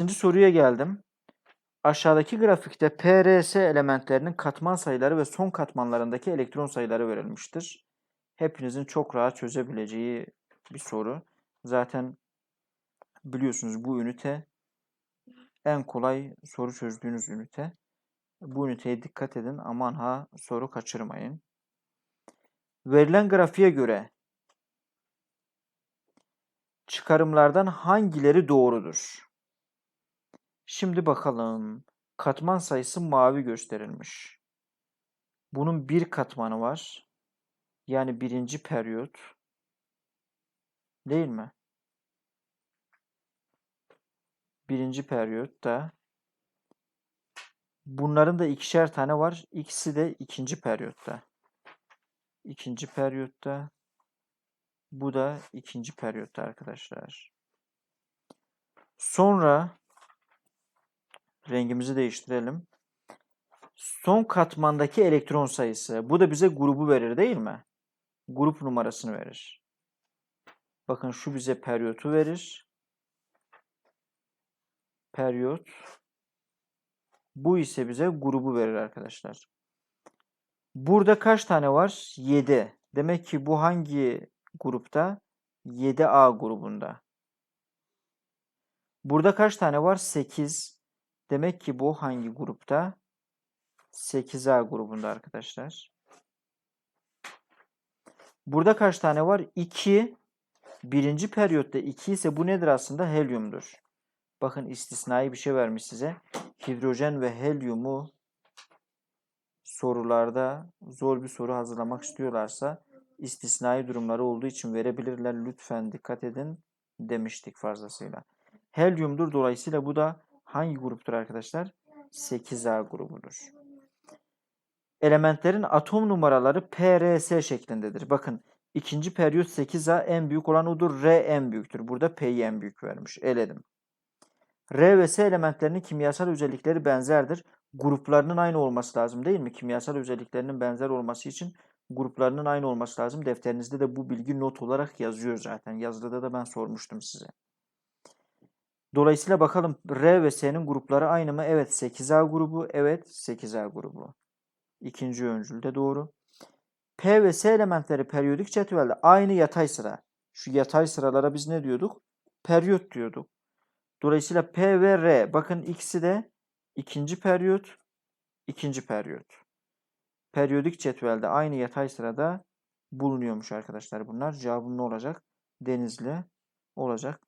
Şimdi soruya geldim. Aşağıdaki grafikte PRS elementlerinin katman sayıları ve son katmanlarındaki elektron sayıları verilmiştir. Hepinizin çok rahat çözebileceği bir soru. Zaten biliyorsunuz bu ünite en kolay soru çözdüğünüz ünite. Bu üniteye dikkat edin. Aman ha soru kaçırmayın. Verilen grafiğe göre çıkarımlardan hangileri doğrudur? Şimdi bakalım. Katman sayısı mavi gösterilmiş. Bunun bir katmanı var. Yani birinci periyot. Değil mi? Birinci periyotta. Bunların da ikişer tane var. İkisi de ikinci periyotta. İkinci periyotta. Bu da ikinci periyotta arkadaşlar. Sonra rengimizi değiştirelim. Son katmandaki elektron sayısı. Bu da bize grubu verir değil mi? Grup numarasını verir. Bakın şu bize periyotu verir. Periyot. Bu ise bize grubu verir arkadaşlar. Burada kaç tane var? 7. Demek ki bu hangi grupta? 7A grubunda. Burada kaç tane var? 8. Demek ki bu hangi grupta? 8A grubunda arkadaşlar. Burada kaç tane var? 2. Birinci periyotta 2 ise bu nedir aslında? Helyumdur. Bakın istisnai bir şey vermiş size. Hidrojen ve helyumu sorularda zor bir soru hazırlamak istiyorlarsa istisnai durumları olduğu için verebilirler. Lütfen dikkat edin demiştik fazlasıyla. Helyumdur. Dolayısıyla bu da hangi gruptur arkadaşlar? 8A grubudur. Elementlerin atom numaraları PRS şeklindedir. Bakın ikinci periyot 8A en büyük olan odur. R en büyüktür. Burada P'yi en büyük vermiş. Eledim. R ve S elementlerinin kimyasal özellikleri benzerdir. Gruplarının aynı olması lazım değil mi? Kimyasal özelliklerinin benzer olması için gruplarının aynı olması lazım. Defterinizde de bu bilgi not olarak yazıyor zaten. Yazılıda da ben sormuştum size. Dolayısıyla bakalım R ve S'nin grupları aynı mı? Evet 8A grubu. Evet 8A grubu. İkinci öncülde doğru. P ve S elementleri periyodik cetvelde aynı yatay sıra. Şu yatay sıralara biz ne diyorduk? Periyot diyorduk. Dolayısıyla P ve R bakın ikisi de ikinci periyot, ikinci periyot. Periyodik cetvelde aynı yatay sırada bulunuyormuş arkadaşlar bunlar. Cevabım ne olacak? Denizli olacak.